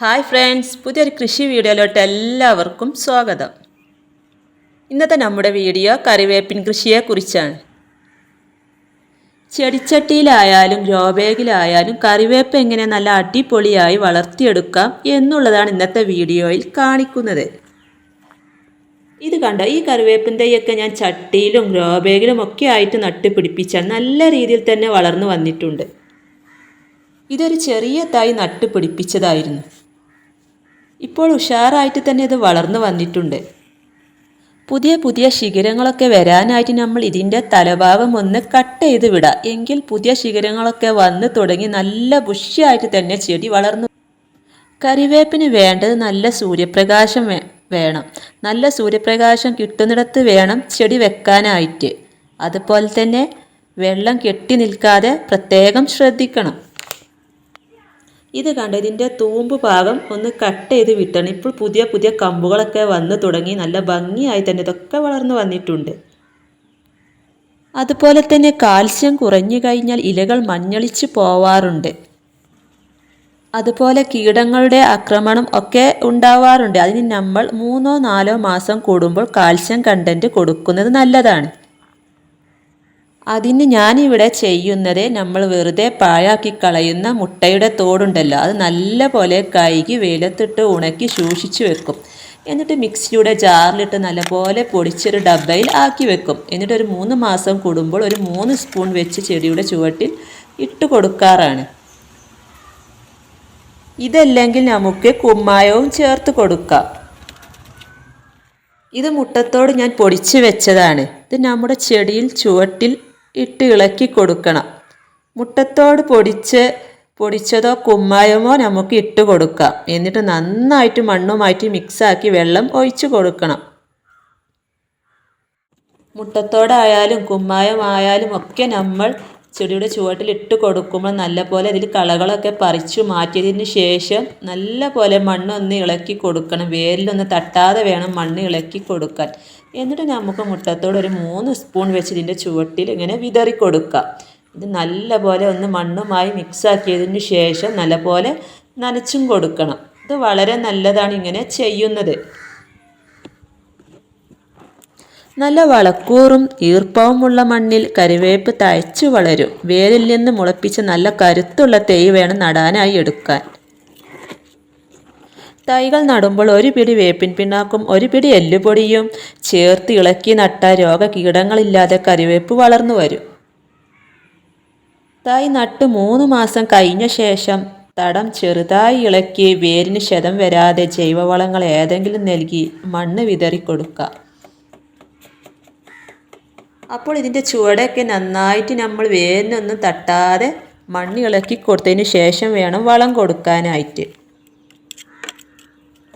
Hi friends പുതിയൊരു കൃഷി വീഡിയോയിലോട്ട് എല്ലാവർക്കും സ്വാഗതം. ഇന്നത്തെ നമ്മുടെ വീഡിയോ കറിവേപ്പിൻ കൃഷിയെക്കുറിച്ചാണ്. ചെടിച്ചട്ടിയിലായാലും ഗ്രോ കറിവേപ്പ് എങ്ങനെ നല്ല അടിപൊളിയായി വളർത്തിയെടുക്കാം എന്നുള്ളതാണ് ഇന്നത്തെ വീഡിയോയിൽ കാണിക്കുന്നത്. ഇത് കണ്ട? ഈ കറിവേപ്പിന്റെയൊക്കെ ഞാൻ ചട്ടിയിലും ഗ്രോ ബാഗിലും ഒക്കെ ആയിട്ട് നട്ടുപിടിപ്പിച്ചാൽ നല്ല രീതിയിൽ തന്നെ വളർന്നു വന്നിട്ടുണ്ട്. ഇതൊരു ചെറിയ തൈ നട്ടുപിടിപ്പിച്ചതായിരുന്നു. ഇപ്പോൾ ഉഷാറായിട്ട് തന്നെ ഇത് വളർന്നു വന്നിട്ടുണ്ട്. പുതിയ പുതിയ ശിഖരങ്ങളൊക്കെ വരാനായിട്ട് നമ്മൾ ഇതിന്റെ തലഭാഗം ഒന്ന് കട്ട് ചെയ്ത് വിടാം. എങ്കിൽ പുതിയ ശിഖരങ്ങളൊക്കെ വന്ന് തുടങ്ങി നല്ല ബുഷിയായിട്ട് തന്നെ ചെടി വളർന്നു കറിവേപ്പിന് വേണ്ടത് നല്ല സൂര്യപ്രകാശം വേണം. നല്ല സൂര്യപ്രകാശം കിട്ടുന്നിടത്ത് വേണം ചെടി വെക്കാനായിട്ട്. അതുപോലെ തന്നെ വെള്ളം കെട്ടി നിൽക്കാതെ പ്രത്യേകം ശ്രദ്ധിക്കണം. ഇത് കണ്ട ഇതിന്റെ തൂമ്പ് ഭാഗം ഒന്ന് കട്ട് ചെയ്ത് വിട്ടണം. ഇപ്പോൾ പുതിയ പുതിയ കമ്പുകളൊക്കെ വന്ന് തുടങ്ങി. നല്ല ഭംഗിയായി തന്നെ ഇതൊക്കെ വളർന്നു വന്നിട്ടുണ്ട്. അതുപോലെ തന്നെ കാൽസ്യം കുറഞ്ഞു കഴിഞ്ഞാൽ ഇലകൾ മഞ്ഞളിച്ച് പോവാറുണ്ട്. അതുപോലെ കീടങ്ങളുടെ ആക്രമണം ഒക്കെ ഉണ്ടാവാറുണ്ട്. അതിന് നമ്മൾ മൂന്നോ നാലോ മാസം കൂടുമ്പോൾ കാൽസ്യം കണ്ടന്റ് കൊടുക്കുന്നത് നല്ലതാണ്. അതിന് ഞാനിവിടെ ചെയ്യുന്നത് നമ്മൾ വെറുതെ പാഴാക്കി കളയുന്ന മുട്ടയുടെ തോടുണ്ടല്ലോ. അത് നല്ല പോലെ കഴുകി വെയിലത്തിട്ട് ഉണക്കി സൂക്ഷിച്ചു വെക്കും. എന്നിട്ട് മിക്സിയുടെ ജാറിലിട്ട് നല്ലപോലെ പൊടിച്ചൊരു ഡബ്ബയിൽ ആക്കി വെക്കും. എന്നിട്ട് ഒരു മൂന്ന് മാസം കൂടുമ്പോൾ ഒരു മൂന്ന് സ്പൂൺ വെച്ച് ചെടിയുടെ ചുവട്ടിൽ ഇട്ട് കൊടുക്കാറാണ്. ഇതല്ലെങ്കിൽ നമുക്ക് കുമ്മായവും ചേർത്ത് കൊടുക്കാം. ഇത് മുട്ടത്തോട് ഞാൻ പൊടിച്ച് വെച്ചതാണ്. ഇത് നമ്മുടെ ചെടിയിൽ ചുവട്ടിൽ ഇട്ട് ഇളക്കി കൊടുക്കണം. മുട്ടത്തോട് പൊടിച്ച് പൊടിച്ചതോ കുമ്മായമോ നമുക്ക് ഇട്ട് കൊടുക്കാം. എന്നിട്ട് നന്നായിട്ട് മണ്ണുമായിട്ട് മിക്സാക്കി വെള്ളം ഒഴിച്ചു കൊടുക്കണം. മുട്ടത്തോടായാലും കുമ്മായമായാലും ഒക്കെ നമ്മൾ ചെടിയുടെ ചുവട്ടിൽ ഇട്ട് കൊടുക്കുമ്പോൾ നല്ലപോലെ അതിൽ കളകളൊക്കെ പറിച്ചു മാറ്റിയതിന് ശേഷം നല്ല പോലെ മണ്ണൊന്ന് ഇളക്കി കൊടുക്കണം. വേരിലൊന്ന് തട്ടാതെ വേണം മണ്ണ് ഇളക്കി കൊടുക്കാൻ. എന്നിട്ട് നമുക്ക് മുട്ടത്തോട് ഒരു മൂന്ന് സ്പൂൺ വെച്ച് ഇതിന്റെ ചുവട്ടിൽ ഇങ്ങനെ വിതറി കൊടുക്കുക. ഇത് നല്ലപോലെ ഒന്ന് മണ്ണുമായി മിക്സാക്കിയതിന് ശേഷം നല്ലപോലെ നനച്ചും കൊടുക്കണം. ഇത് വളരെ നല്ലതാണ് ഇങ്ങനെ ചെയ്യുന്നത്. നല്ല വളക്കൂറും ഈർപ്പവുമുള്ള മണ്ണിൽ കരുവേപ്പ് തഴച്ചു വളരും. വേരിൽ നിന്ന് മുളപ്പിച്ച് നല്ല കരുത്തുള്ള തൈ വേണം നടാനായി എടുക്കാൻ. തൈകൾ നടുമ്പോൾ ഒരു പിടി വേപ്പിൻ പിണ്ണാക്കും ഒരു പിടി എല്ലുപൊടിയും ചേർത്ത് ഇളക്കി നട്ട രോഗകീടങ്ങളില്ലാതെ കറിവേപ്പ് വളർന്നു വരും. തൈ നട്ട് മൂന്ന് മാസം കഴിഞ്ഞ ശേഷം തടം ചെറുതായി ഇളക്കി വേരിന് ക്ഷതം വരാതെ ജൈവവളങ്ങൾ ഏതെങ്കിലും നൽകി മണ്ണ് വിതറിക്കൊടുക്കുക അപ്പോൾ ഇതിന്റെ ചുവടൊക്കെ നന്നായിട്ട് നമ്മൾ വേരിനൊന്നും തട്ടാതെ മണ്ണ് ഇളക്കി കൊടുത്തതിന് ശേഷം വേണം വളം കൊടുക്കാനായിട്ട്.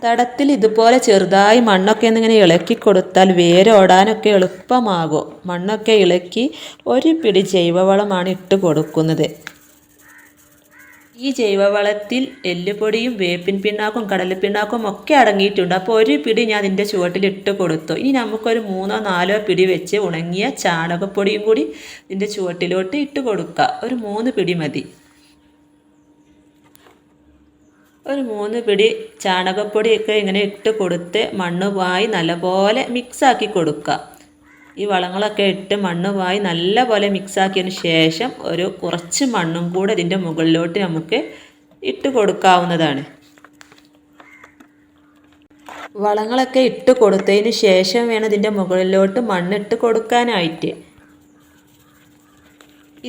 തടത്തിൽ ഇതുപോലെ ചെറുതായി മണ്ണൊക്കെ ഒന്നിങ്ങനെ ഇളക്കി കൊടുത്താൽ വേരോടാനൊക്കെ എളുപ്പമാകും. മണ്ണൊക്കെ ഇളക്കി ഒരു പിടി ജൈവവളമാണ് ഇട്ട് കൊടുക്കുന്നത്. ഈ ജൈവവളത്തിൽ എല്ലുപൊടിയും വേപ്പിൻ പിണ്ണാക്കും കടലപ്പിണ്ണാക്കും ഒക്കെ അടങ്ങിയിട്ടുണ്ട്. അപ്പോൾ ഒരു പിടി ഞാൻ അതിന്റെ ചുവട്ടിൽ ഇട്ട് കൊടുത്തു. ഇനി നമുക്കൊരു മൂന്നോ നാലോ പിടി വെച്ച് ഉണങ്ങിയ ചാണകപ്പൊടിയും കൂടി ഇതിന്റെ ചുവട്ടിലോട്ട് ഇട്ട് കൊടുക്കുക ഒരു മൂന്ന് പിടി മതി. ഒരു മൂന്ന് പിടി ചാണകപ്പൊടിയൊക്കെ ഇങ്ങനെ ഇട്ട് കൊടുത്ത് മണ്ണുമായി നല്ലപോലെ മിക്സാക്കി കൊടുക്കുക. ഈ വളങ്ങളൊക്കെ ഇട്ട് മണ്ണുമായി നല്ലപോലെ മിക്സാക്കിയതിന് ശേഷം ഒരു കുറച്ച് മണ്ണും കൂടെ ഇതിന്റെ മുകളിലോട്ട് നമുക്ക് ഇട്ട് കൊടുക്കാവുന്നതാണ്. വളങ്ങളൊക്കെ ഇട്ട് കൊടുത്തതിന് ശേഷം വേണം ഇതിന്റെ മുകളിലോട്ട് മണ്ണിട്ട് കൊടുക്കാനായിട്ട്.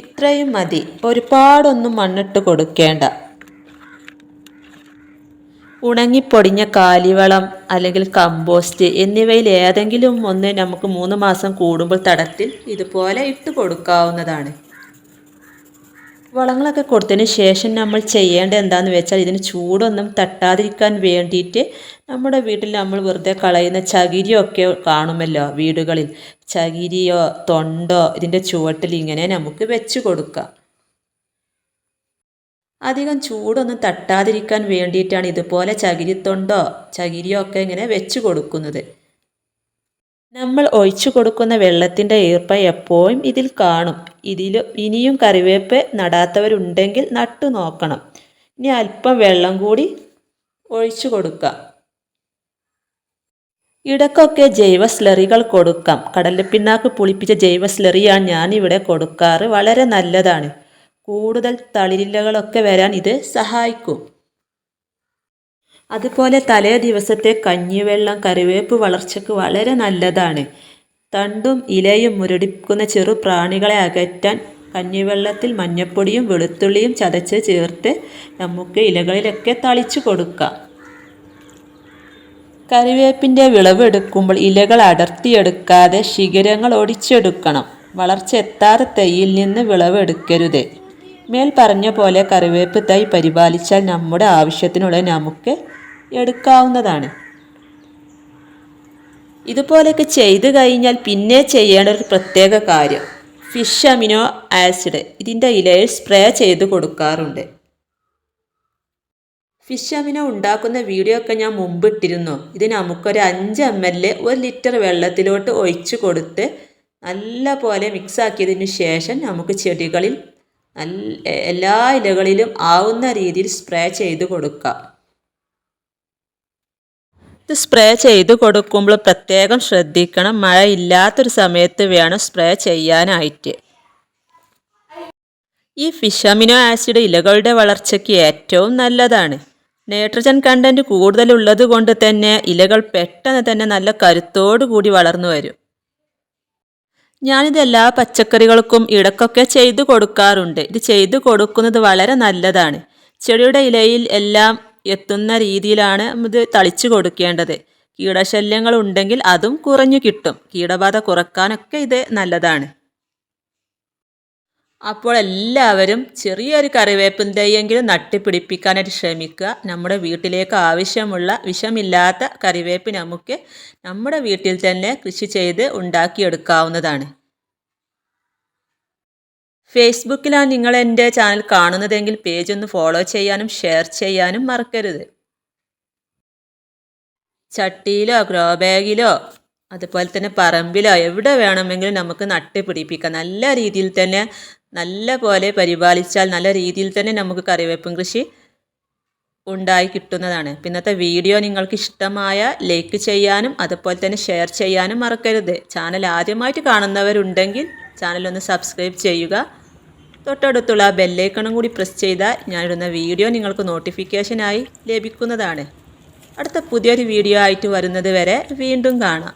ഇത്രയും മതി. ഒരുപാടൊന്നും മണ്ണിട്ട് കൊടുക്കേണ്ട. ഉണങ്ങിപ്പൊടിഞ്ഞ കാലിവളം അല്ലെങ്കിൽ കമ്പോസ്റ്റ് എന്നിവയിൽ ഏതെങ്കിലും ഒന്ന് നമുക്ക് മൂന്ന് മാസം കൂടുമ്പോൾ തടത്തിൽ ഇതുപോലെ ഇട്ട് കൊടുക്കാവുന്നതാണ്. വളങ്ങളൊക്കെ കൊടുത്തതിന് ശേഷം നമ്മൾ ചെയ്യേണ്ടത് എന്താണെന്ന് വെച്ചാൽ ഇതിന് ചൂടൊന്നും തട്ടാതിരിക്കാൻ വേണ്ടിയിട്ട് നമ്മുടെ വീട്ടിൽ നമ്മൾ വെറുതെ കളയുന്ന ചകിരിയൊക്കെ കാണുമല്ലോ വീടുകളിൽ. ചകിരിയോ തൊണ്ടോ ഇതിന്റെ ചുവട്ടിൽ ഇങ്ങനെ നമുക്ക് വെച്ച് കൊടുക്കാം. അധികം ചൂടൊന്നും തട്ടാതിരിക്കാൻ വേണ്ടിയിട്ടാണ് ഇതുപോലെ ചകിരിത്തൊണ്ടോ ചകിരിയോ ഒക്കെ ഇങ്ങനെ വെച്ച് കൊടുക്കുന്നത്. നമ്മൾ ഒഴിച്ചു കൊടുക്കുന്ന വെള്ളത്തിന്റെ ഈർപ്പ എപ്പോഴും ഇതിൽ കാണും. ഇതിൽ ഇനിയും കറിവേപ്പ് നടാത്തവരുണ്ടെങ്കിൽ നട്ടു നോക്കണം. ഇനി അല്പം വെള്ളം കൂടി ഒഴിച്ചു കൊടുക്കാം ഇടയ്ക്കൊക്കെ ജൈവ സ്ലറികൾ കൊടുക്കാം. കടലപ്പിണ്ണാക്ക് പുളിപ്പിച്ച ജൈവ സ്ലറിയാണ് ഞാനിവിടെ കൊടുക്കാറ്. വളരെ നല്ലതാണ്. കൂടുതൽ തളിരിലകളൊക്കെ വരാൻ ഇത് സഹായിക്കും. അതുപോലെ തലേ ദിവസത്തെ കഞ്ഞിവെള്ളം കറിവേപ്പ് വളർച്ചയ്ക്ക് വളരെ നല്ലതാണ്. തണ്ടും ഇലയും മുരടിക്കുന്ന ചെറു പ്രാണികളെ അകറ്റാൻ കഞ്ഞിവെള്ളത്തിൽ മഞ്ഞപ്പൊടിയും വെളുത്തുള്ളിയും ചതച്ച് ചേർത്ത് നമുക്ക് ഇലകളിലൊക്കെ തളിച്ചു കൊടുക്കാം. കറിവേപ്പിന്റെ വിളവെടുക്കുമ്പോൾ ഇലകൾ അടർത്തിയെടുക്കാതെ ശിഖരങ്ങൾ ഒടിച്ചെടുക്കണം. വളർച്ച എത്താതെ തൈയിൽ നിന്ന് വിളവെടുക്കരുത്. മേൽ പറഞ്ഞ പോലെ കറിവേപ്പ് തൈ പരിപാലിച്ചാൽ നമ്മുടെ ആവശ്യത്തിനുള്ള നമുക്ക് എടുക്കാവുന്നതാണ്. ഇതുപോലെയൊക്കെ ചെയ്തു കഴിഞ്ഞാൽ പിന്നെ ചെയ്യേണ്ട ഒരു പ്രത്യേക കാര്യം ഫിഷ് അമിനോ ആസിഡ്. ഇതിന്റെ ഇലയിൽ സ്പ്രേ ചെയ്ത് കൊടുക്കാറുണ്ട്. ഫിഷ് അമിനോ ഉണ്ടാക്കുന്ന വീഡിയോ ഒക്കെ ഞാൻ മുമ്പ് ഇട്ടിരുന്നു. ഇത് നമുക്കൊരു അഞ്ച് എം എൽ ഒരു ലിറ്റർ വെള്ളത്തിലോട്ട് ഒഴിച്ചു കൊടുത്ത് നല്ല പോലെ മിക്സ് ആക്കിയതിന് ശേഷം നമുക്ക് ചെടികളിൽ നല്ല എല്ലാ ഇലകളിലും ആവുന്ന രീതിയിൽ സ്പ്രേ ചെയ്ത് കൊടുക്കുക ഇത് സ്പ്രേ ചെയ്ത് കൊടുക്കുമ്പോൾ പ്രത്യേകം ശ്രദ്ധിക്കണം. മഴ ഇല്ലാത്തൊരു സമയത്ത് വേണം സ്പ്രേ ചെയ്യാനായിട്ട്. ഈ ഫിഷ് അമിനോ ആസിഡ് ഇലകളുടെ വളർച്ചയ്ക്ക് ഏറ്റവും നല്ലതാണ്. നൈട്രജൻ കണ്ടന്റ് കൂടുതലുള്ളത് കൊണ്ട് തന്നെ ഇലകൾ പെട്ടെന്ന് തന്നെ നല്ല കരുത്തോടു കൂടി വളർന്നു വരും. ഞാനിത് എല്ലാ പച്ചക്കറികൾക്കും ഇടക്കൊക്കെ ചെയ്തു കൊടുക്കാറുണ്ട്. ഇത് ചെയ്തു കൊടുക്കുന്നത് വളരെ നല്ലതാണ്. ചെടിയുടെ ഇലയിൽ എല്ലാം എത്തുന്ന രീതിയിലാണ് ഇത് തളിച്ചു കൊടുക്കേണ്ടത്. കീടശല്യങ്ങൾ ഉണ്ടെങ്കിൽ അതും കുറഞ്ഞു കിട്ടും. കീടബാധ കുറക്കാനൊക്കെ ഇത് നല്ലതാണ്. അപ്പോൾ എല്ലാവരും ചെറിയൊരു കറിവേപ്പിൻ തൈയെങ്കിലും നട്ടുപിടിപ്പിക്കാനായിട്ട് ശ്രമിക്കുക. നമ്മുടെ വീട്ടിലേക്ക് ആവശ്യമുള്ള വിഷമില്ലാത്ത കറിവേപ്പ് നമുക്ക് നമ്മുടെ വീട്ടിൽ തന്നെ കൃഷി ചെയ്ത് ഉണ്ടാക്കിയെടുക്കാവുന്നതാണ്. ഫേസ്ബുക്കിലാണ് നിങ്ങൾ എന്റെ ചാനൽ കാണുന്നതെങ്കിൽ പേജ് ഒന്ന് ഫോളോ ചെയ്യാനും ഷെയർ ചെയ്യാനും മറക്കരുത്. ചട്ടിയിലോ ഗ്രോ ബാഗിലോ അതുപോലെ തന്നെ പറമ്പിലോ എവിടെ വേണമെങ്കിലും നമുക്ക് നട്ട് പിടിപ്പിക്കാം നല്ല രീതിയിൽ തന്നെ നല്ല പോലെ പരിപാലിച്ചാൽ നല്ല രീതിയിൽ തന്നെ നമുക്ക് കറിവേപ്പും കൃഷി ഉണ്ടായി കിട്ടുന്നതാണ്. ഇന്നത്തെ വീഡിയോ നിങ്ങൾക്ക് ഇഷ്ടമായ ലൈക്ക് ചെയ്യാനും അതുപോലെ തന്നെ ഷെയർ ചെയ്യാനും മറക്കരുത്. ചാനൽ ആദ്യമായിട്ട് കാണുന്നവരുണ്ടെങ്കിൽ ചാനൽ ഒന്ന് സബ്സ്ക്രൈബ് ചെയ്യുക. തൊട്ടടുത്തുള്ള ബെല്ലൈക്കണും കൂടി പ്രസ് ചെയ്താൽ ഞാനിടുന്ന വീഡിയോ നിങ്ങൾക്ക് നോട്ടിഫിക്കേഷനായി ലഭിക്കുന്നതാണ്. അടുത്ത പുതിയൊരു വീഡിയോ ആയിട്ട് വരുന്നത് വരെ വീണ്ടും കാണാം.